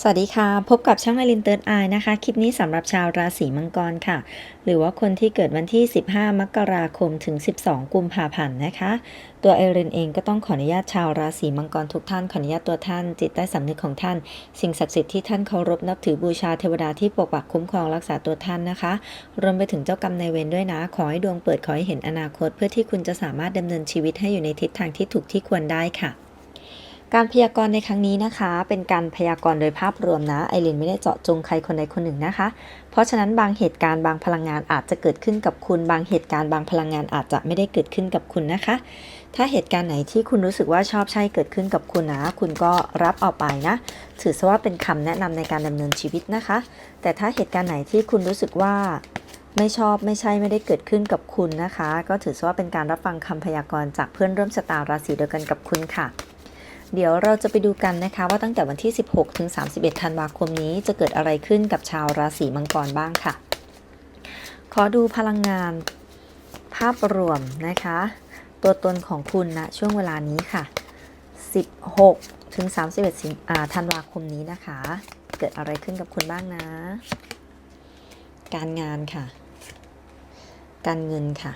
สวัสดีค่ะ พบกับช่างไอลินเติร์ดไอนะคะ คลิปนี้สำหรับชาวราศีมังกรค่ะ หรือว่าคนที่เกิดวันที่ 15 มกราคมถึง 12 กุมภาพันธ์นะคะ ตัวเอรินเองก็ต้องขออนุญาตชาวราศีมังกรทุกท่าน ขออนุญาตตัวท่าน จิตใต้สำนึกของท่าน สิ่งศักดิ์สิทธิ์ที่ท่านเคารพนับถือบูชาเทวดาที่ปกปักคุ้มครองรักษาตัวท่านนะคะ รวมไปถึงเจ้ากรรมนายเวรด้วยนะ ขอให้ดวงเปิดขอให้เห็นอนาคต เพื่อที่คุณจะสามารถดำเนินชีวิตให้อยู่ในทิศทางที่ถูกที่ควรได้ค่ะ การพยากรณ์ในครั้งนี้นะคะ เป็นการพยากรณ์โดยภาพรวมนะไอรินไม่ได้เจาะจงใครคนใดคนหนึ่งนะคะ เพราะฉะนั้นบางเหตุการณ์บางพลังงานอาจจะเกิดขึ้นกับคุณ บางเหตุการณ์บางพลังงานอาจจะไม่ได้เกิดขึ้นกับคุณนะคะ ถ้าเหตุการณ์ไหนที่คุณรู้สึกว่าชอบใช่เกิดขึ้นกับคุณนะ คุณก็รับเอาไปนะ ถือซะว่าเป็นคำแนะนำในการดำเนินชีวิตนะคะ แต่ถ้าเหตุการณ์ไหนที่คุณรู้สึกว่าไม่ชอบไม่ใช่ไม่ได้เกิดขึ้นกับคุณนะคะ ก็ถือซะว่าเป็นการรับฟังคำพยากรณ์จากเพื่อนร่วมชะตาราศีเดียวกันกับคุณค่ะ เดี๋ยวเราจะไปดูกันนะคะว่าตั้งแต่วันที่ 16 ถึง 31 ธันวาคมนี้จะเกิดอะไรขึ้นกับชาวราศีมังกรบ้างค่ะ ขอดูพลังงานภาพรวมนะคะ ตัวตนของคุณนะช่วงเวลานี้ค่ะ 16 ถึง 31ธันวาคมนี้นะคะ เกิดอะไรขึ้นกับคุณบ้างนะ การงานค่ะ การเงินค่ะ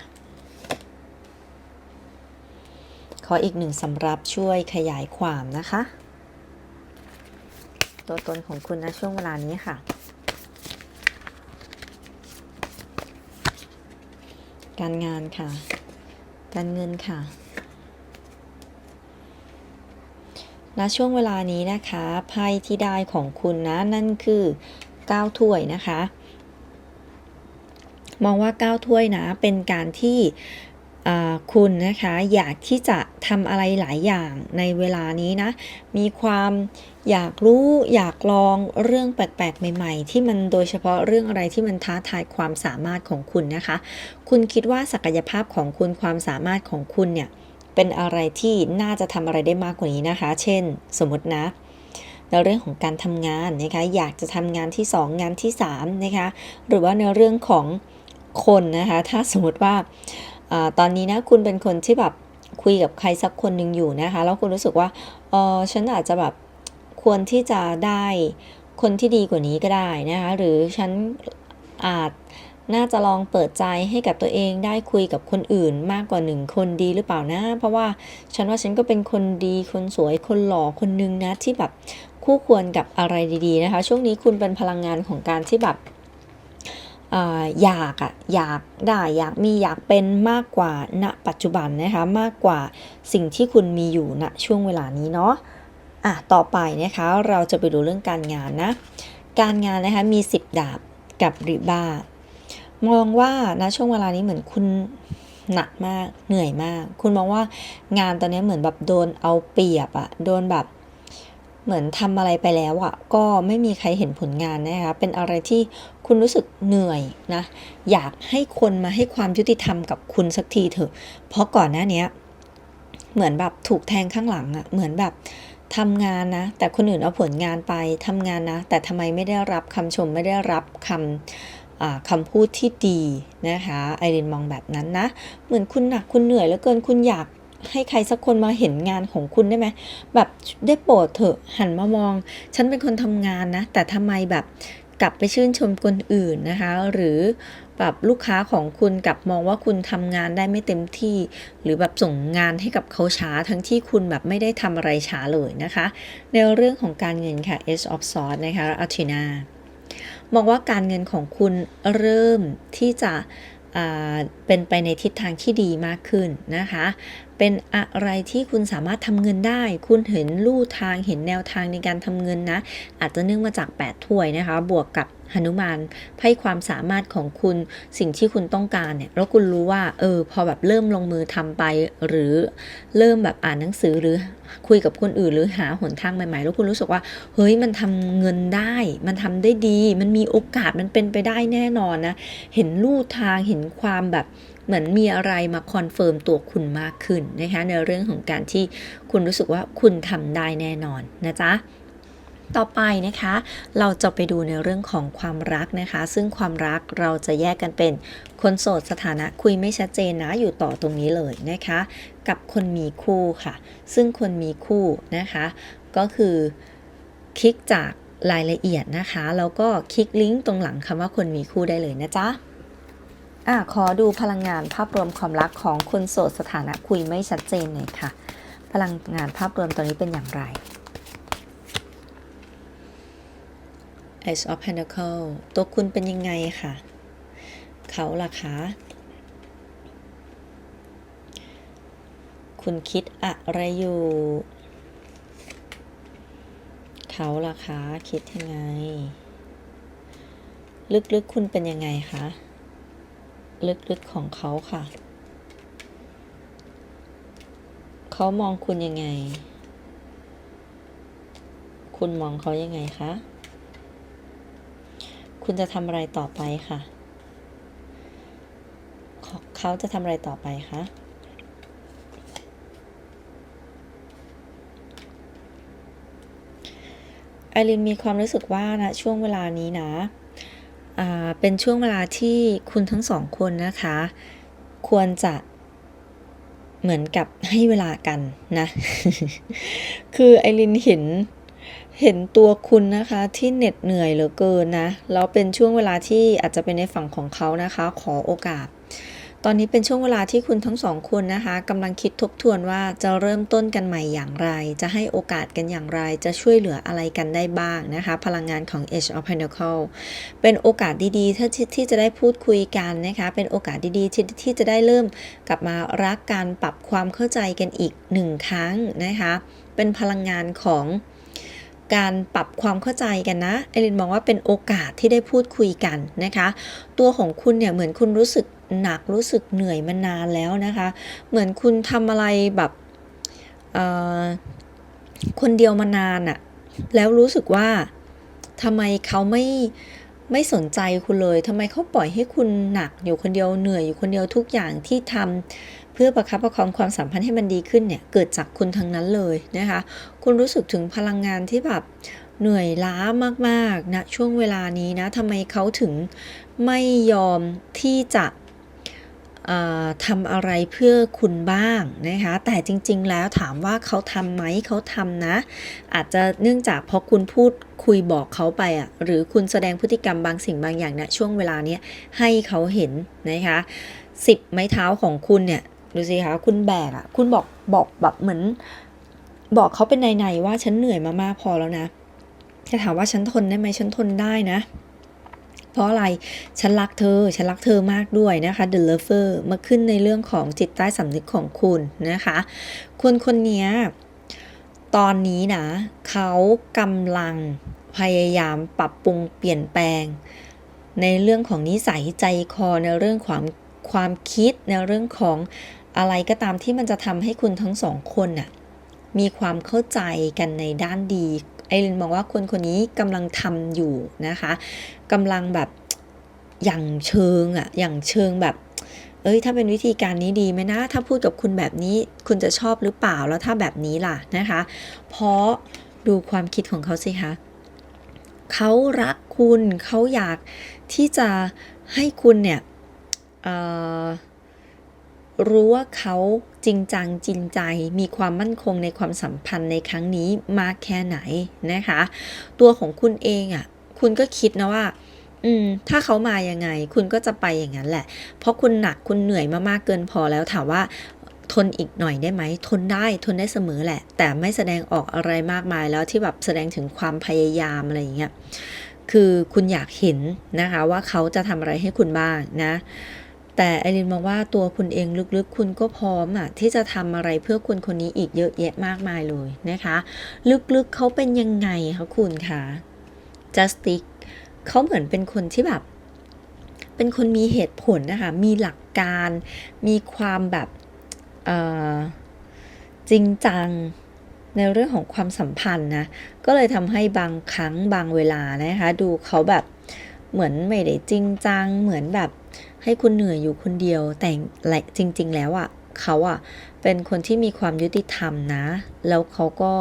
ข ออีกหนึ่งสำรับช่วยขยายความนะคะ ตัวตนของคุณนะช่วงเวลานี้ค่ะ การงานค่ะ การเงินค่ะณช่วงเวลานี้นะคะไพ่ที่ได้ของคุณนะนั่นคือ9ถ้วยนะคะ มองว่า9ถ้วยนะเป็นการที่คุณนะคะอยากที่จะ ทำอะไรหลายอย่างในเวลานี้นะ มีความอยากรู้อยากลองเรื่องแปลกๆ ใหม่ๆ ที่มันโดยเฉพาะเรื่องอะไรที่มันท้าทายความสามารถของคุณนะคะ คุณคิดว่าศักยภาพของคุณความสามารถของคุณเนี่ยเป็นอะไรที่น่าจะทำอะไรได้มากกว่านี้นะคะ เช่น สมมตินะในเรื่องของการทำงานนะคะอยากจะทำงานที่ 2 งานที่3นะคะหรือว่าในเรื่องของคนนะคะถ้าสมมติว่าอตอนนี้นะคุณเป็นคนที่แบบ คุยกับใครสักคนหนึ่งอยู่นะคะ แล้วคุณรู้สึกว่าเออฉันอาจจะแบบควรที่จะได้คนที่ดีกว่านี้ก็ได้นะคะ หรือฉันอาจน่าจะลองเปิดใจให้กับตัวเองได้คุยกับคนอื่นมากกว่าหนึ่งคนดีหรือเปล่านะ เพราะว่าฉันว่าฉันก็เป็นคนดีคนสวยคนหล่อคนนึงนะที่แบบคู่ควรกับอะไรดีๆนะคะ ช่วงนี้คุณเป็นพลังงานของการที่แบบ อยากอะอยากได้อยากมีอยากเป็นมากกว่าณปัจจุบันนะคะมากกว่าสิ่งที่คุณมีอยู่ณช่วงเวลานี้เนาะอะต่อไปนะคะเราจะไปดูเรื่องการงานนะการงานนะคะมี 10 ดาบกับริบ้ามองว่าณช่วงเวลานี้เหมือนคุณหนักมากเหนื่อยมาก คุณมองว่างานตอนนี้เหมือนแบบโดนเอาเปรียบอะโดนแบบ เหมือนทำอะไรไปแล้วอะก็ไม่มีใครเห็นผลงานนะคะเป็นอะไรที่คุณรู้สึกเหนื่อยนะอยากให้คนมาให้ความยุติธรรมกับคุณสักทีเถอะ เพราะก่อนหน้านี้เหมือนแบบถูกแทงข้างหลังอะเหมือนแบบทำงานนะ แต่คนอื่นเอาผลงานไปทำงานนะ แต่ทำไมไม่ได้รับคำชมไม่ได้รับคำคำพูดที่ดีนะคะไอรินมองแบบนั้นนะ เหมือนคุณหนักคุณเหนื่อยแล้วเกินคุณอยาก ให้ใครสักคนมาเห็นงานของคุณได้ไหมแบบได้โปรดเถอะหันมามอง ฉันเป็นคนทำงานนะ แต่ทำไมแบบกลับไปชื่นชมคนอื่นนะคะ หรือแบบลูกค้าของคุณกลับมองว่าคุณทำงานได้ไม่เต็มที่ หรือแบบส่งงานให้กับเขาช้าทั้งที่คุณแบบไม่ได้ทำอะไรช้าเลยนะคะ ในเรื่องของการเงินค่ะ S of Swords นะคะอัลตินามองว่าการเงินของคุณเริ่มที่จะเป็นไปในทิศทางที่ดีมากขึ้นนะคะ เป็นอะไรที่คุณสามารถทำเงินได้ คุณเห็นลู่ทางเห็นแนวทางในการทำเงินนะ อาจจะเนื่องมาจาก 8 ถ้วยนะคะ บวกกับหนุมานไพ่ความสามารถของคุณสิ่งที่คุณต้องการเนี่ยแล้วคุณรู้ว่าเออพอแบบเริ่มลงมือทำไป หรือเริ่มแบบอ่านหนังสือหรือคุยกับคนอื่น หรือหาหนทางใหม่ๆ แล้วคุณรู้สึกว่าเฮ้ยมันทำเงินได้ มันทำได้ดี มันมีโอกาสมันเป็นไปได้แน่นอนนะ เห็นลู่ทางเห็นความแบบ เหมือนมีอะไรมาคอนเฟิร์มตัวคุณมากขึ้นนะคะในเรื่องของการที่คุณรู้สึกว่าคุณทำได้แน่นอนนะจ๊ะต่อไปนะคะ เราจะไปดูในเรื่องของความรักนะคะ ซึ่งความรักเราจะแยกกันเป็นคนโสดสถานะคุยไม่ชัดเจนนะอยู่ต่อตรงนี้เลยนะคะ กับคนมีคู่ค่ะ ซึ่งคนมีคู่นะคะ ก็คือคลิกจากรายละเอียดนะคะ แล้วก็คลิกลิงก์ตรงหลังคำว่าคนมีคู่ได้เลยนะจ๊ะ อะขอดูพลังงานภาพรวมความรักของคนโสดสถานะคุยไม่ชัดเจนหน่อยค่ะ พลังงานภาพรวมตอนนี้เป็นอย่างไร Ace of Pentacle ตัวคุณเป็นยังไงค่ะ เขาล่ะคะคุณคิดอะไรอยู่ เขาล่ะคะ คิดยังไง ลึกๆคุณเป็นยังไงคะ ลึกๆของเขาค่ะ เขามองคุณยังไง คุณมองเขายังไงคะ คุณจะทำอะไรต่อไปค่ะ เขาจะทำอะไรต่อไปคะไอรินมีความรู้สึกว่านะช่วงเวลานี้นะ เป็นช่วงเวลาที่คุณทั้งสองคนนะคะ ควรจะเหมือนกับให้เวลากันนะ คือไอรินเห็นเห็นตัวคุณนะคะที่เหน็ดเหนื่อยเหลือเกินนะ แล้วเป็นช่วงเวลาที่อาจจะเป็นในฝั่งของเขานะคะ ขอโอกาส ตอนนี้เป็นช่วงเวลาที่คุณทั้งสองคนนะคะกำลังคิดทบทวนว่าจะเริ่มต้นกันใหม่อย่างไร จะให้โอกาสกันอย่างไร จะช่วยเหลืออะไรกันได้บ้างนะคะ พลังงานของ Age of Pentacle เป็นโอกาสดีๆ ที่ที่จะได้พูดคุยกันนะคะ เป็นโอกาสดีๆที่ที่จะได้เริ่มกลับมารักกันปรับความเข้าใจกันอีกหนึ่งครั้งนะคะ เป็นพลังงานของการปรับความเข้าใจกันนะ เอลินมองว่าเป็นโอกาสที่ได้พูดคุยกันนะคะ ตัวของคุณเนี่ยเหมือนคุณรู้สึก หนักรู้สึกเหนื่อยมานานแล้วนะคะ เหมือนคุณทำอะไรแบบคนเดียวมานานอะแล้วรู้สึกว่าทำไมเขาไม่ไม่สนใจคุณเลยทำไมเขาปล่อยให้คุณหนักอยู่คนเดียวเหนื่อยอยู่คนเดียวทุกอย่างที่ทำเพื่อประคับประคองความสัมพันธ์ให้มันดีขึ้นเนี่ยเกิดจากคุณทั้งนั้นเลยนะคะ คุณรู้สึกถึงพลังงานที่แบบเหนื่อยล้ามากๆนะช่วงเวลานี้นะทำไมเขาถึงไม่ยอมที่จะ ทำอะไรเพื่อคุณบ้างนะคะแต่จริง ๆ แล้วถามว่าเขาทำไหมเขาทำนะ อาจจะเนื่องจากพอคุณพูดคุยบอกเขาไปอะหรือคุณแสดงพฤติกรรมบางสิ่งบางอย่างนะช่วงเวลาเนี้ยให้เขาเห็นนะคะสิบไม้เท้าของคุณเนี่ยดูสิคะคุณแบกอะคุณบอกบอกแบบเหมือน บอกเขาเป็นในๆว่าฉันเหนื่อยมามากพอแล้วนะจะถามว่าฉันทนได้ไหมฉันทนได้นะ เพราะอะไร ฉันรักเธอ ฉันรักเธอมากด้วยนะคะ The Lover มาขึ้นในเรื่องของจิตใต้สำนึกของคุณนะคะ คนคนนี้ตอนนี้นะ เขากำลังพยายามปรับปรุงเปลี่ยนแปลง ในเรื่องของนิสัยใจคอในเรื่องความความคิดในเรื่องของอะไรก็ตามที่มันจะทำให้คุณทั้งสองคนน่ะมีความเข้าใจกันในด้านดีไอรินมองว่าคนคนนี้กำลังทำอยู่นะคะ กำลังแบบอย่างเชิงอะอย่างเชิงแบบ เอ้ย ถ้าเป็นวิธีการนี้ดีไหมนะ ถ้าพูดกับคุณแบบนี้คุณจะชอบหรือเปล่าแล้วถ้าแบบนี้ล่ะนะคะ เพราะดูความคิดของเขาสิคะเขารักคุณเขาอยากที่จะให้คุณเนี่ยรู้ว่าเขาจริงจังจริงใจมีความมั่นคงในความสัมพันธ์ในครั้งนี้มากแค่ไหนนะคะ ตัวของคุณเองอะ่ะ คุณก็คิดนะว่า อืม ถ้าเขามายังไง คุณก็จะไปอย่างนั้นแหละ เพราะคุณหนักคุณเหนื่อยมามากๆเกินพอแล้วถามว่าทนอีกหน่อยได้ไหม ทนได้ทนได้เสมอแหละ แต่ไม่แสดงออกอะไรมากมายแล้วที่แบบแสดงถึงความพยายามอะไรอย่างเงี้ยคือคุณอยากเห็นนะคะว่าเขาจะทำอะไรให้คุณบ้างนะ แต่ไอรินมองว่าตัวคุณเองลึกๆ คุณก็พร้อมอะที่จะทำอะไรเพื่อคนคนนี้อีกเยอะแยะมากมายเลยนะคะ ลึกๆเขาเป็นยังไงคะคุณคะ justice เขาเหมือนเป็นคนที่แบบ เป็นคนมีเหตุผลนะคะ มีหลักการ มีความแบบจริงจังในเรื่องของความสัมพันธ์นะ ก็เลยทำให้บางครั้งบางเวลานะคะ ดูเขาแบบเหมือนไม่ได้จริงจัง เหมือนแบบให้คุณเหนื่อยอยู่คนเดียว แต่จริง ๆ แล้วอะ่ะเขาอะ่ะเป็นคนที่มีความยุติธรรมนะ แล้วเขาก็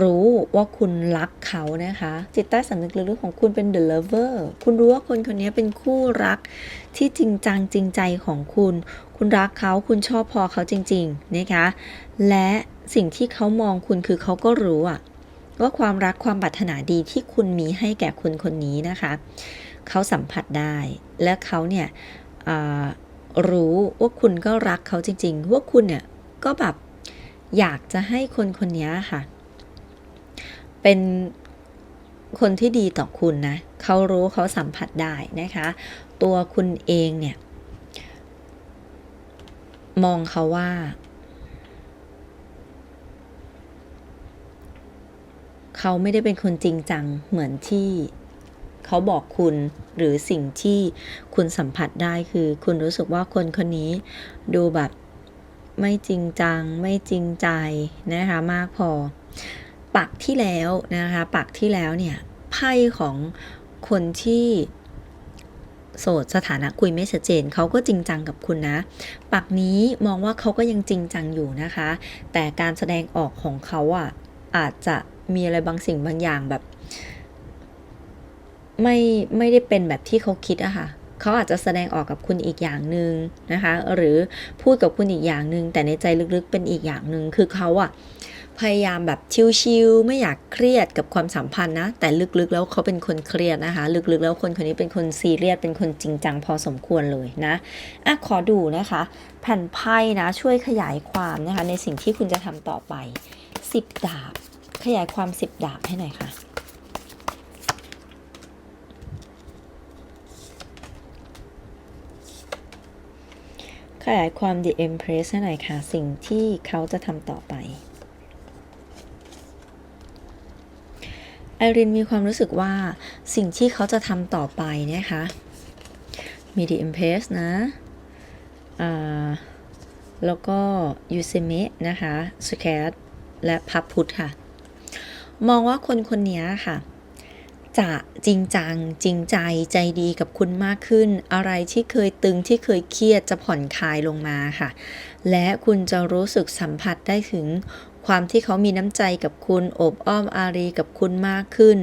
รู้ว่าคุณรักเขานะคะ จิตใต้สำนึกลึกๆของคุณเป็น the lover คุณรู้ว่าคนคนนี้เป็นคู่รักที่จริงจังจริงใจของคุณ คุณรักเขาคุณชอบพอเขาจริงๆนะคะ และสิ่งที่เขามองคุณคือเขาก็รู้อะว่าความรักความปรารถนาดีที่คุณมีให้แก่คนคนนี้นะคะ เขาสัมผัสได้และเขาเนี่ยรู้ว่าคุณก็รักเขาจริง ๆ ว่าคุณเนี่ยก็แบบอยากจะให้คนคนนี้ค่ะ เป็นคนที่ดีต่อคุณนะ เขารู้เขาสัมผัสได้นะคะ ตัวคุณเองเนี่ย มองเขาว่า เขาไม่ได้เป็นคนจริงจังเหมือนที่เขาบอกคุณหรือสิ่งที่คุณสัมผัสได้คือ คุณรู้สึกว่าคนคนนี้ดูแบบไม่จริงจัง ไม่จริงใจนะคะมากพอ ปักที่แล้วนะคะปักที่แล้วเนี่ยไพ่ของคนที่โสดสถานะคุยไม่ชัดเจนเขาก็จริงจังกับคุณนะ ปักนี้มองว่าเขาก็ยังจริงจังอยู่นะคะ แต่การแสดงออกของเขาอะอาจจะมีอะไรบางสิ่งบางอย่างแบบ ไม่ไม่ได้เป็นแบบที่เขาคิดอะค่ะเขาอาจจะแสดงออกกับคุณอีกอย่างหนึ่งนะคะ หรือพูดกับคุณอีกอย่างหนึ่งแต่ในใจลึกๆเป็นอีกอย่างหนึ่งคือเขาอะ พยายามแบบชิลๆไม่อยากเครียดกับความสัมพันธ์นะ แต่ลึกๆแล้วเขาเป็นคนเครียดนะคะ ลึกๆแล้วคนคนนี้เป็นคนซีเรียสเป็นคนจริงจังพอสมควรเลยนะอะขอดูนะคะ แผ่นไพ่นะช่วยขยายความนะคะ ในสิ่งที่คุณจะทำต่อไป 10 ดาบ ขยายความ 10 ดาบให้หน่อยค่ะขยายความ The Empress ให้หน่อยค่ะ สิ่งที่เขาจะทำต่อไป ไอรินมีความรู้สึกว่าสิ่งที่เขาจะทำต่อไปนะคะมี The Empress นะแล้วก็ยูเซเมะนะคะสแคตและพับพุทธค่ะ มองว่าคนคนนี้ค่ะ จะจริงจัง จริงใจใจดีกับคุณมากขึ้น อะไรที่เคยตึงที่เคยเครียดจะผ่อนคลายลงมาค่ะ และคุณจะรู้สึกสัมผัสได้ถึง ความที่เขามีน้ำใจกับคุณโอบอ้อมอารีกับคุณมากขึ้น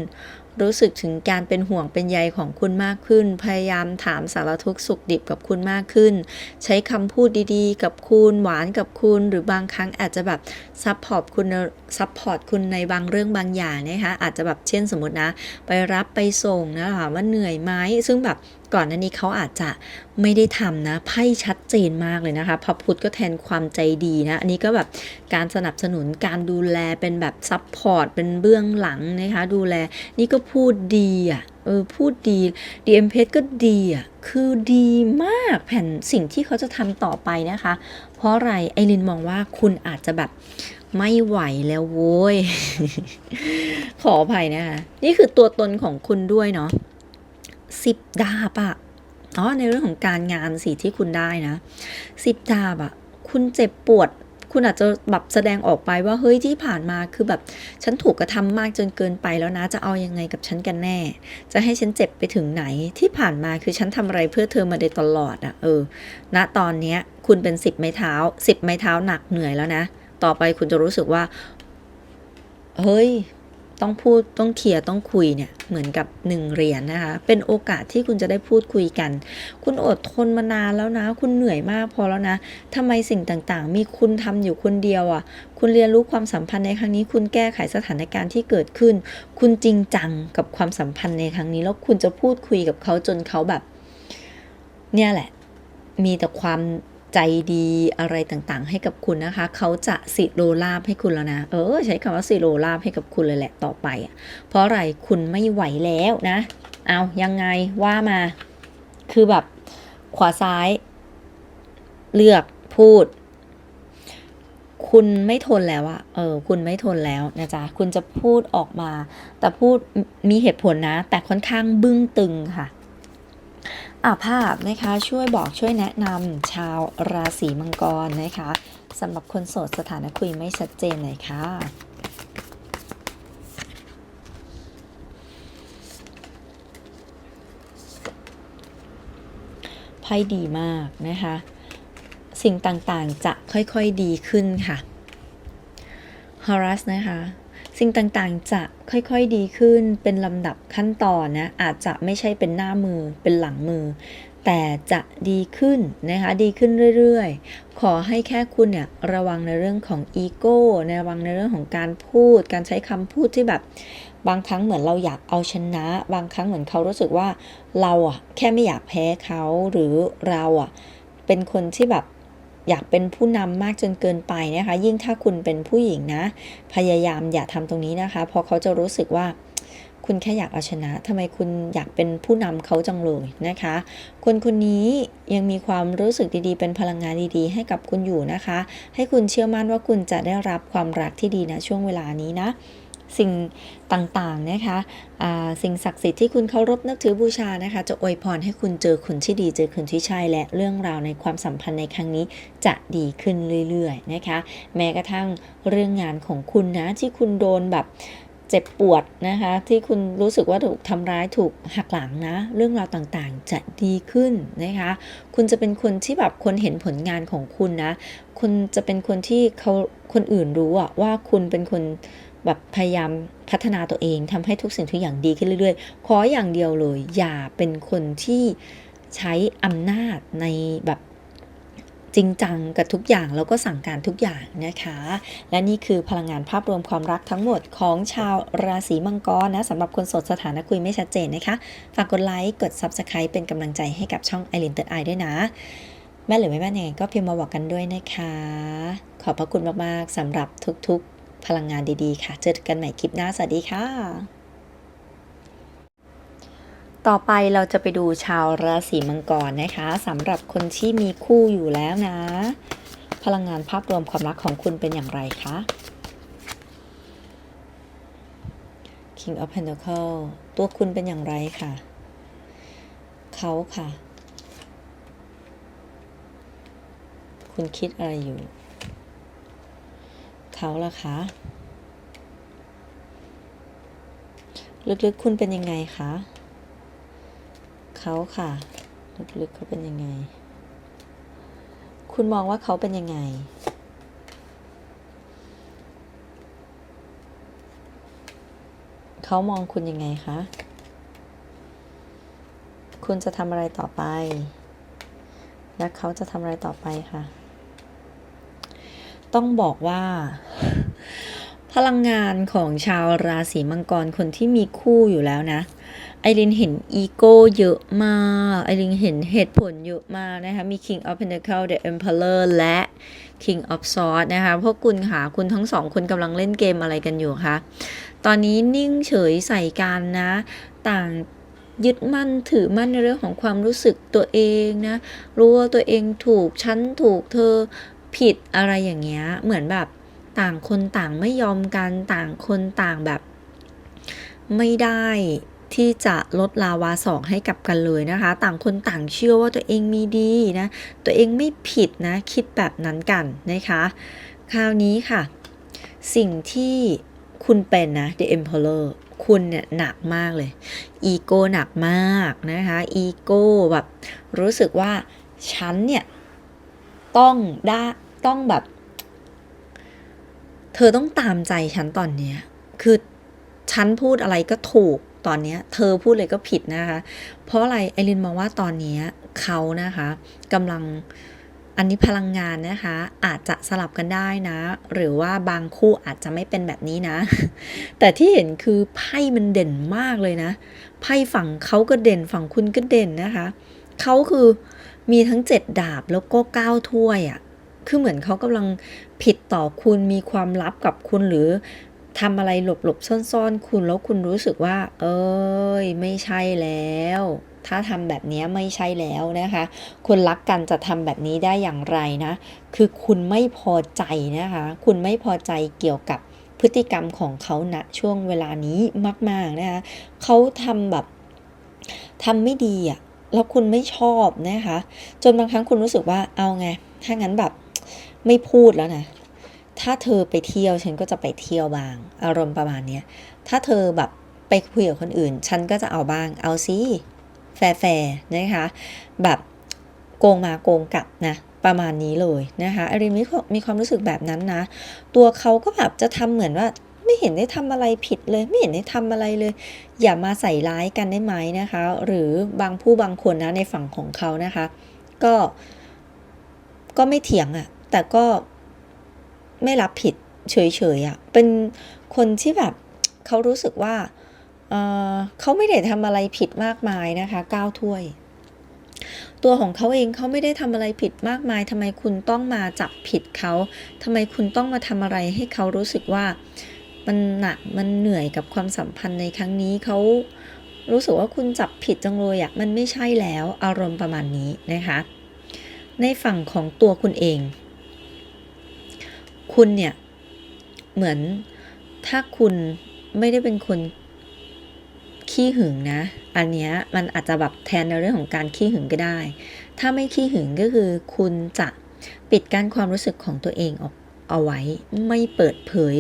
รู้สึกถึงการเป็นห่วงเป็นใยของคุณมากขึ้น พยายามถามสารทุกข์สุขดิบกับคุณมากขึ้น ใช้คำพูดดีๆ กับคุณหวานกับคุณ หรือบางครั้งอาจจะแบบซัพพอร์ตคุณซัพพอร์ตคุณในบางเรื่องบางอย่างนะคะอาจจะแบบเช่นสมมตินะ ไปรับไปส่งนะถามว่าเหนื่อยไหมซึ่งแบบ ก่อนหน้านี้เขาอาจจะไม่ได้ทำนะไพ่ชัดเจนมากเลยนะคะพระพุทธก็แทนความใจดีนะ อันนี้ก็แบบการสนับสนุนการดูแลเป็นแบบซัพพอร์ตเป็นเบื้องหลังนะคะ ดูแลนี่ก็พูดดีอะเออพูดดีดีเอ็มเพก็ดีอะคือดีมากแผ่นสิ่งที่เขาจะทำต่อไปนะคะ เพราะอะไรไอรินมองว่าคุณอาจจะแบบไม่ไหวแล้วโว้ย ขออภัยนะคะ นี่คือตัวตนของคุณด้วยเนาะ สิบดาบอะอ๋อในเรื่องของการงานสิที่คุณได้นะสิบดาบอะคุณเจ็บปวด คุณอาจจะแบบแสดงออกไปว่าเฮ้ยที่ผ่านมาคือแบบฉันถูกกระทำมากจนเกินไปแล้วนะจะเอายังไงกับฉันกันแน่ จะให้ฉันเจ็บไปถึงไหนที่ผ่านมาคือฉันทำอะไรเพื่อเธอมาโดยตลอดอะเออณตอนเนี้ยคุณเป็นสิบไม้เท้าสิบไม้เท้าหนักเหนื่อยแล้วนะ ต่อไปคุณจะรู้สึกว่า เฮ้ย ต้องพูดต้องเคลียร์ต้องคุยเนี่ยเหมือนกับหนึ่งเหรียญนะคะ เป็นโอกาสที่คุณจะได้พูดคุยกัน คุณอดทนมานานแล้วนะ คุณเหนื่อยมากพอแล้วนะทำไมสิ่งต่างๆ มีคุณทำอยู่คนเดียวอะ่ะ คุณเรียนรู้ความสัมพันธ์ในครั้งนี้ คุณแก้ไขสถานการณ์ที่เกิดขึ้น คุณจริงจังกับความสัมพันธ์ในครั้งนี้ แล้วคุณจะพูดคุยกับเขาจนเขาแบบ เนี่ยแหละ มีแต่ความ ใจดีอะไรต่างๆ ให้กับคุณนะคะ เขาจะสิโรลาบให้คุณแล้วนะ เออ ใช้คำว่าสิโรลาบให้กับคุณเลยแหละต่อไปอะเพราะอะไรคุณไม่ไหวแล้วนะ เอายังไงว่ามา คือแบบขวาซ้าย เลือกพูด คุณไม่ทนแล้วอะเออ คุณไม่ทนแล้วนะจ๊ะ คุณจะพูดออกมา แต่พูดมีเหตุผลนะ แต่ค่อนข้างบึ้งตึงค่ะ อ่าภาพนะคะช่วยบอกช่วยแนะนำชาวราศีมังกรนะคะสำหรับคนโสดสถานะคุยไม่ชัดเจนเลยค่ะไพ่ดีมากนะคะ สิ่งต่างๆจะค่อยๆดีขึ้นค่ะฮารัสนะคะ สิ่งต่างๆ จะค่อยๆดีขึ้นเป็นลำดับขั้นตอนนะ อาจจะไม่ใช่เป็นหน้ามือเป็นหลังมือ แต่จะดีขึ้นนะคะ ดีขึ้นเรื่อยๆ ขอให้แค่คุณเนี่ยระวังในเรื่องของอีโก้ระวังในเรื่องของการพูด การใช้คำพูดที่แบบบางครั้งเหมือนเราอยากเอาชนะ บางครั้งเหมือนเขารู้สึกว่าเราอะแค่ไม่อยากแพ้เขาหรือเราอะเป็นคนที่แบบ อยากเป็นผู้นำมากจนเกินไปนะคะ ยิ่งถ้าคุณเป็นผู้หญิงนะ พยายามอย่าทำตรงนี้นะคะ เพราะเขาจะรู้สึกว่าคุณแค่อยากเอาชนะทำไมคุณอยากเป็นผู้นำเขาจังเลยนะคะ คนคนนี้ยังมีความรู้สึกดีๆ เป็นพลังงานดีๆ ให้กับคุณอยู่นะคะ ให้คุณเชื่อมั่นว่าคุณจะได้รับความรักที่ดีนะช่วงเวลานี้นะ สิ่งต่างๆนะคะสิ่งศักดิ์สิทธิ์ที่คุณเคารพนับถือบูชานะคะ จะอวยพรให้คุณเจอคนที่ดีเจอคนที่ใช่และเรื่องราวในความสัมพันธ์ในครั้งนี้จะดีขึ้นเรื่อยๆนะคะ แม้กระทั่งเรื่องงานของคุณนะที่คุณโดนแบบเจ็บปวดนะคะ ที่คุณรู้สึกว่าถูกทำร้ายถูกหักหลังนะ เรื่องราวต่างๆจะดีขึ้นนะคะ คุณจะเป็นคนที่แบบคนเห็นผลงานของคุณนะ คุณจะเป็นคนที่เขาคนอื่นรู้อะว่าคุณเป็นคน แบบพยายามพัฒนาตัวเองทำให้ทุกสิ่งทุกอย่างดีขึ้นเรื่อยๆ ขออย่างเดียวเลย อย่าเป็นคนที่ใช้อำนาจในแบบจริงจังกับทุกอย่างแล้วก็สั่งการทุกอย่างนะคะ และนี่คือพลังงานภาพรวมความรักทั้งหมดของชาวราศีมังกรนะสำหรับคนโสดสถานะคุยไม่ชัดเจนนะคะ ฝากกดไลค์กด Subscribe เป็นกำลังใจให้กับช่อง i อ i n เติร์ไอด้วยนะ แม่หรือไม่แม่ยังไงก็พิมพ์มาบอกกันด้วยนะคะ ขอบพระคุณมาก ๆสำหรับทุก ๆ พลังงานดีๆ ค่ะ เจอกันใหม่คลิปหน้า สวัสดีค่ะ ต่อไปเราจะไปดูชาวราศีมังกรนะคะสำหรับคนที่มีคู่อยู่แล้วนะ พลังงานภาพรวมความรักของคุณเป็นอย่างไรคะ King of Pentacle ตัวคุณเป็นอย่างไรค่ะ เขาค่ะ คุณคิดอะไรอยู่ เขาล่ะคะลึกๆคุณเป็นยังไงคะเขาค่ะ ลึกๆเขาเป็นยังไง คุณมองว่าเขาเป็นยังไง เขามองคุณยังไงคะคุณจะทำอะไรต่อไป และเขาจะทำอะไรต่อไปคะ ต้องบอกว่า พลังงานของชาวราศีมังกรคนที่มีคู่อยู่แล้วนะ ไอรินเห็นอีโก้เยอะมาก ไอรินเห็นเหตุผลเยอะมากนะคะ มี King of Pentacle The Emperor และ King of Swords นะคะ พวกคุณค่ะ คุณทั้งสองคนกำลังเล่นเกมอะไรกันอยู่คะตอนนี้นิ่งเฉยใส่กันนะ ต่างยึดมั่นถือมั่นในเรื่องของความรู้สึกตัวเองนะ รู้ว่าตัวเองถูก ฉันถูกเธอ ผิดอะไรอย่างเงี้ย เหมือนแบบต่างคนต่างไม่ยอมกันต่างคนต่างแบบ ไม่ได้ที่จะลดลาวาสองให้กับกันเลยนะคะ ต่างคนต่างเชื่อว่าตัวเองมีดีนะ ตัวเองไม่ผิดนะ คิดแบบนั้นกันนะคะ คราวนี้ค่ะ สิ่งที่คุณเป็นนะ The Emperor คุณเนี่ยหนักมากเลย อีโก้หนักมากนะคะ อีโก้แบบรู้สึกว่าฉันเนี่ย ต้องได้ต้องแบบ เธอต้องตามใจฉันตอนเนี้ย คือฉันพูดอะไรก็ถูกตอนเนี้ย เธอพูดอะไรก็ผิดนะคะ เพราะอะไรไอรินมองว่าตอนเนี้ยเขานะคะกำลังอันนี้พลังงานนะคะ อาจจะสลับกันได้นะ หรือว่าบางคู่อาจจะไม่เป็นแบบนี้นะ แต่ที่เห็นคือไพ่มันเด่นมากเลยนะ ไพ่ฝั่งเขาก็เด่นฝั่งคุณก็เด่นนะคะเขาคือ มีทั้งเจ็ดดาบแล้วก็เก้าถ้วยอะ่ะ คือเหมือนเขากำลังผิดต่อคุณมีความลับกับคุณหรือทำอะไรหลบๆซ่อนๆ คุณแล้วคุณรู้สึกว่า เอ้ย ไม่ใช่แล้ว ถ้าทำแบบนี้ไม่ใช่แล้วนะคะ คนรักกันจะทำแบบนี้ได้อย่างไรนะ คือคุณไม่พอใจนะคะ คุณไม่พอใจเกี่ยวกับพฤติกรรมของเขาณช่วงเวลานี้มาก ๆ นะคะเขาทำแบบทำไม่ดีอะ่ะ แล้วคุณไม่ชอบนะคะ จนบางครั้งคุณรู้สึกว่าเอาไง ถ้างั้นแบบไม่พูดแล้วนะ ถ้าเธอไปเที่ยวฉันก็จะไปเที่ยวบ้าง อารมณ์ประมาณเนี้ย ถ้าเธอแบบไปคุยกับคนอื่น ฉันก็จะเอาบ้าง เอาสิแฟร์ๆนะคะ แบบโกงมาโกงกลับนะประมาณนี้เลยนะคะอรินมีมีความรู้สึกแบบนั้นนะ ตัวเขาก็แบบจะทำเหมือนว่า ไม่เห็นได้ทำอะไรผิดเลย ไม่เห็นได้ทำอะไรเลย อย่ามาใส่ร้ายกันได้ไหมนะคะ หรือบางผู้บางคนนะในฝั่งของเขานะคะ ก็ก็ไม่เถียงอะ่ะ แต่ก็ไม่รับผิดเฉยๆอะ่ะเป็นคนที่แบบเขารู้สึกว่าเเขาไม่ได้ทำอะไรผิดมากมายนะคะก้าวถ้วย ตัวของเขาเองเขาไม่ได้ทำอะไรผิดมากมายทำไมคุณต้องมาจับผิดเขาทำไมคุณต้องมาทำอะไรให้เขารู้สึกว่า มันหนักมันเหนื่อยกับความสัมพันธ์ในครั้งนี้เขารู้สึกว่าคุณจับผิดจังเลยอะมันไม่ใช่แล้วอารมณ์ประมาณนี้นะคะ ในฝั่งของตัวคุณเอง คุณเนี่ยเหมือนถ้าคุณไม่ได้เป็นคนขี้หึงนะ อันเนี้ยมันอาจจะแบบแทนในเรื่องของการขี้หึงก็ได้ ถ้าไม่ขี้หึงก็คือคุณจะปิดกั้นความรู้สึกของตัวเองออกเอาไว้ ไม่เปิดเผย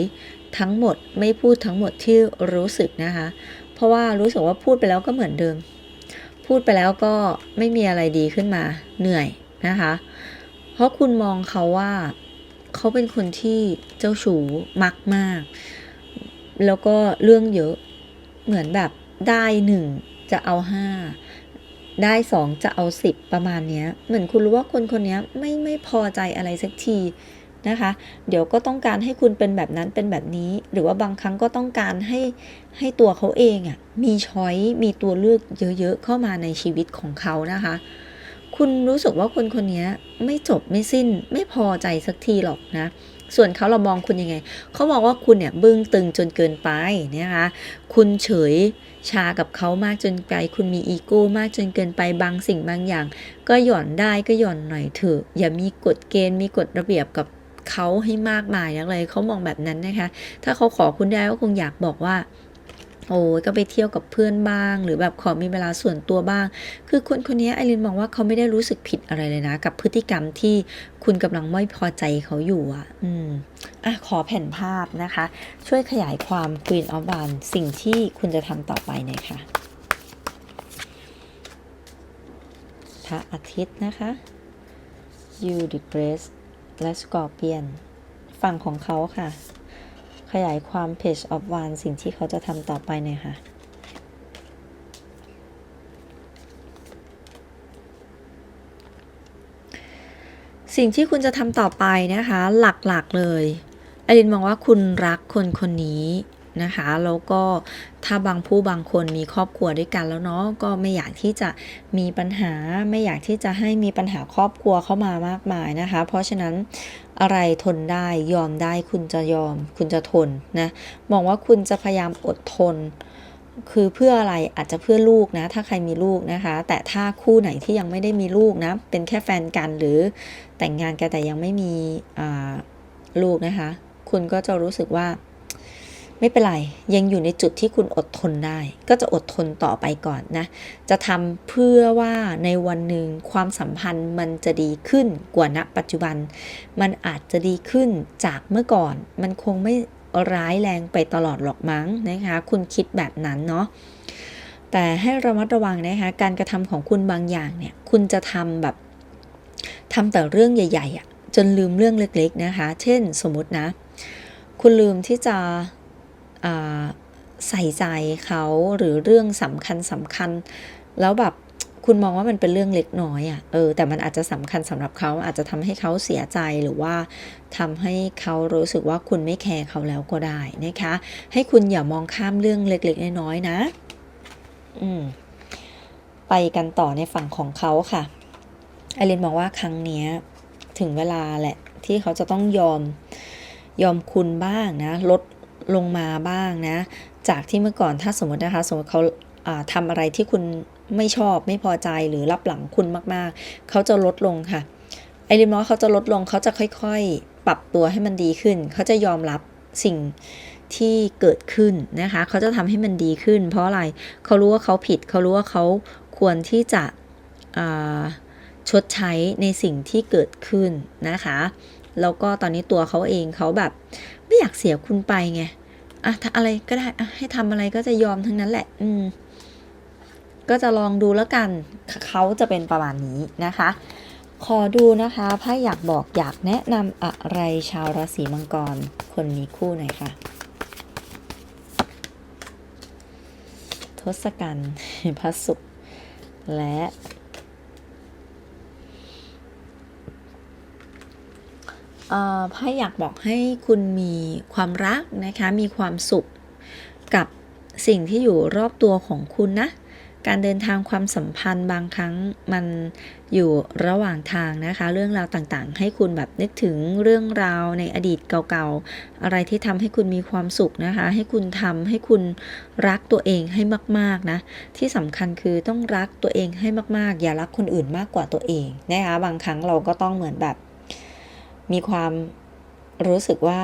ทั้งหมดไม่พูดทั้งหมดที่รู้สึกนะคะ เพราะว่ารู้สึกว่าพูดไปแล้วก็เหมือนเดิม พูดไปแล้วก็ไม่มีอะไรดีขึ้นมาเหนื่อยนะคะ เพราะคุณมองเขาว่าเขาเป็นคนที่เจ้าชู้มักมาก แล้วก็เรื่องเยอะเหมือนแบบได้หนึ่งจะเอาห้าได้สองจะเอาสิบประมาณเนี้ย เหมือนคุณรู้ว่าคนคนนี้ไม่ไม่พอใจอะไรสักที นะคะ เดี๋ยวก็ต้องการให้คุณเป็นแบบนั้นเป็นแบบนี้ หรือว่าบางครั้งก็ต้องการให้ให้ตัวเขาเองอะ่ะมีช้อยมีตัวเลือกเยอะๆเข้ามาในชีวิตของเขานะคะ คุณรู้สึกว่าคนคนนี้ไม่จบไม่สิ้นไม่พอใจสักทีหรอกนะส่วนเขาเรามองคุณยังไง เขามองว่าคุณเนี่ยบึ้งตึงจนเกินไปนะคะ คุณเฉยชากับเขามากจนไป คุณมีอีโก้มากจนเกินไปบางสิ่งบางอย่าง ก็หย่อนได้ก็หย่อนหน่อยเถอะ อย่ามีกฎเกณฑ์มีกฎระเบียบกับ เขาให้มากมายนักเลยเขามองแบบนั้นนะคะ ถ้าเขาขอคุณได้ก็คงอยากบอกว่าโอ้ยก็ไปเที่ยวกับเพื่อนบ้าง หรือแบบขอมีเวลาส่วนตัวบ้าง คือคนคนนี้ไอรินมองว่าเขาไม่ได้รู้สึกผิดอะไรเลยนะ กับพฤติกรรมที่คุณกำลังไม่พอใจเขาอยู่อะ อืมอะขอแผ่นภาพนะคะ ช่วยขยายความ Queen of w a n สิ่งที่คุณจะทำต่อไปหน่อยค่ะพระอาทิตย์นะคะ You the Grace และสกอร์เปียน ฝั่งของเขาค่ะ ขยายความ Page of w a n สิ่งที่เขาจะทำต่อไปหน่อยค่ะสิ่งที่คุณจะทำต่อไปนะคะ หลักๆเลยอลินมองว่าคุณรักคนคนนี้ นะคะ แล้วก็ถ้าบางผู้บางคนมีครอบครัวด้วยกันแล้วเนาะก็ไม่อยากที่จะมีปัญหา ไม่อยากที่จะให้มีปัญหาครอบครัวเข้ามามากมายนะคะ เพราะฉะนั้นอะไรทนได้ยอมได้คุณจะยอม คุณจะทนนะมองว่าคุณจะพยายามอดทนคือเพื่ออะไรอาจจะเพื่อลูกนะ ถ้าใครมีลูกนะคะ แต่ถ้าคู่ไหนที่ยังไม่ได้มีลูกนะ เป็นแค่แฟนกันหรือแต่งงานกันแต่ยังไม่มีลูกนะคะ คุณก็จะรู้สึกว่า ไม่เป็นไร ยังอยู่ในจุดที่คุณอดทนได้ ก็จะอดทนต่อไปก่อนนะ จะทำเพื่อว่าในวันหนึ่งความสัมพันธ์มันจะดีขึ้นกว่าณปัจจุบัน มันอาจจะดีขึ้นจากเมื่อก่อน มันคงไม่ร้ายแรงไปตลอดหรอกมั้งนะคะ คุณคิดแบบนั้นเนาะแต่ให้ระมัดระวังนะคะ การกระทำของคุณบางอย่างเนี่ย คุณจะทำแบบทำแต่เรื่องใหญ่ ๆอะ่ะจนลืมเรื่องเล็กๆนะคะ เช่นสมมตินะ คุณลืมที่จะ ใส่ใจเขาหรือเรื่องสำคัญสำคัญ แล้วแบบคุณมองว่ามันเป็นเรื่องเล็กน้อยอะ่ะเออแต่มันอาจจะสำคัญสำหรับเขาอาจจะทำให้เขาเสียใจหรือว่าทำให้เขารู้สึกว่าคุณไม่แคร์เขาแล้วก็ได้นะคะ ให้คุณอย่ามองข้ามเรื่องเล็กๆน้อยๆนะ อืมไปกันต่อในฝั่งของเขาค่ะไอรินบอกว่าครั้งนี้ถึงเวลาแหละ ที่เขาจะต้องยอมยอมคุณบ้างนะ ลด ลงมาบ้างนะ จากที่เมื่อก่อนถ้าสมมตินะคะ สมมติเขาทำอะไรที่คุณไม่ชอบไม่พอใจหรือรับหลังคุณมากๆ เขาจะลดลงค่ะ ไอริมน้อยเขาจะลดลงเขาจะค่อยๆ ปรับตัวให้มันดีขึ้น เขาจะยอมรับสิ่งที่เกิดขึ้นนะคะ เขาจะทำให้มันดีขึ้น เพราะอะไรเขารู้ว่าเขาผิด เขารู้ว่าเขาควรที่จะชดใช้ในสิ่งที่เกิดขึ้นนะคะ แล้วก็ตอนนี้ตัวเขาเองเขาแบบ ไม่อยากเสียคุณไปไงอะอะไรก็ได้อะให้ทำอะไรก็จะยอมทั้งนั้นแหละ อืม ก็จะลองดูแล้วกัน เขาจะเป็นประมาณนี้นะคะ ขอดูนะคะไพ่อยากบอกอยากแนะนำอะไรชาวราศีมังกร คนนี้คู่หน่อยค่ะ ทศกัณฐ์พระศุกร์และ ไพ่อยากบอกให้คุณมีความรักนะคะ มีความสุขกับสิ่งที่อยู่รอบตัวของคุณนะ การเดินทางความสัมพันธ์บางครั้งมันอยู่ระหว่างทางนะคะ เรื่องราวต่างๆ ให้คุณแบบนึกถึงเรื่องราวในอดีตเก่าๆ อะไรที่ทำให้คุณมีความสุขนะคะ ให้คุณทำให้คุณรักตัวเองให้มากๆนะ ที่สำคัญคือต้องรักตัวเองให้มากๆ อย่ารักคนอื่นมากกว่าตัวเองนะคะ บางครั้งเราก็ต้องเหมือนแบบ มีความรู้สึกว่า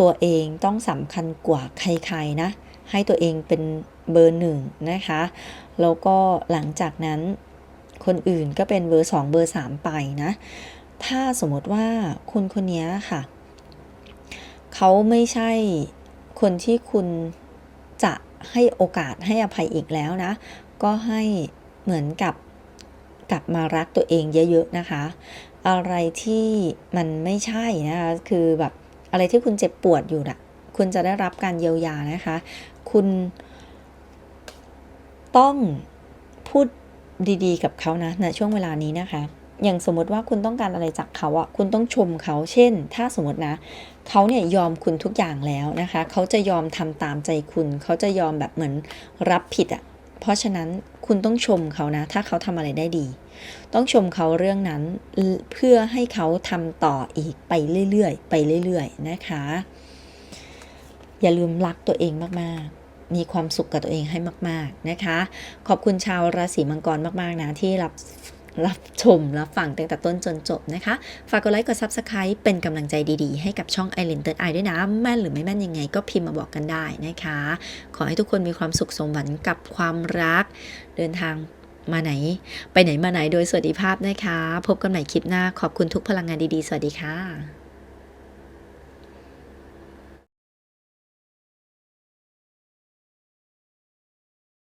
ตัวเองต้องสำคัญกว่าใครๆนะ ให้ตัวเองเป็นเบอร์หนึ่งนะคะ แล้วก็หลังจากนั้นคนอื่นก็เป็นเบอร์สองเบอร์สามไปนะ ถ้าสมมติว่าคนคนนี้ค่ะ เขาไม่ใช่คนที่คุณจะให้โอกาสให้อภัยอีกแล้วนะ ก็ให้เหมือนกับกลับมารักตัวเองเยอะๆนะคะ อะไรที่มันไม่ใช่นะคะ คือแบบอะไรที่คุณเจ็บปวดอยู่น่ะ คุณจะได้รับการเยียวยานะคะ คุณต้องพูดดีๆ กับเขานะในช่วงเวลานี้นะคะ อย่างสมมติว่าคุณต้องการอะไรจากเขาอะคุณต้องชมเขา เช่น ถ้าสมมตินะเขาเนี่ยยอมคุณทุกอย่างแล้วนะคะ เขาจะยอมทำตามใจคุณ เขาจะยอมแบบเหมือนรับผิดอะ เพราะฉะนั้นคุณต้องชมเขานะ ถ้าเขาทำอะไรได้ดี ต้องชมเขาเรื่องนั้นเพื่อให้เขาทำต่ออีกไปเรื่อยๆ ไปเรื่อยๆ นะคะ อย่าลืมรักตัวเองมากๆมีความสุขกับตัวเองให้มาก ๆ นะคะ ขอบคุณชาวราศีมังกรมาก ๆ นะ ที่รับ รับชมรับฟังตั้งแต่ต้นจนจบนะคะ ฝากกดไลค์กด Subscribe เป็นกำลังใจดีๆ ให้กับช่อง i l e n t e r Eye ด้วยนะ แม่นหรือไม่แม่นยังไงก็พิมพ์มาบอกกันได้นะคะ ขอให้ทุกคนมีความสุขสมหวังกับความรัก เดินทางมาไหน ไปไหนมาไหนโดยสวัสดิภาพนะคะ พบกันใหม่คลิปหน้าขอบคุณทุกพลังงานดีๆ สวัสดีค่ะ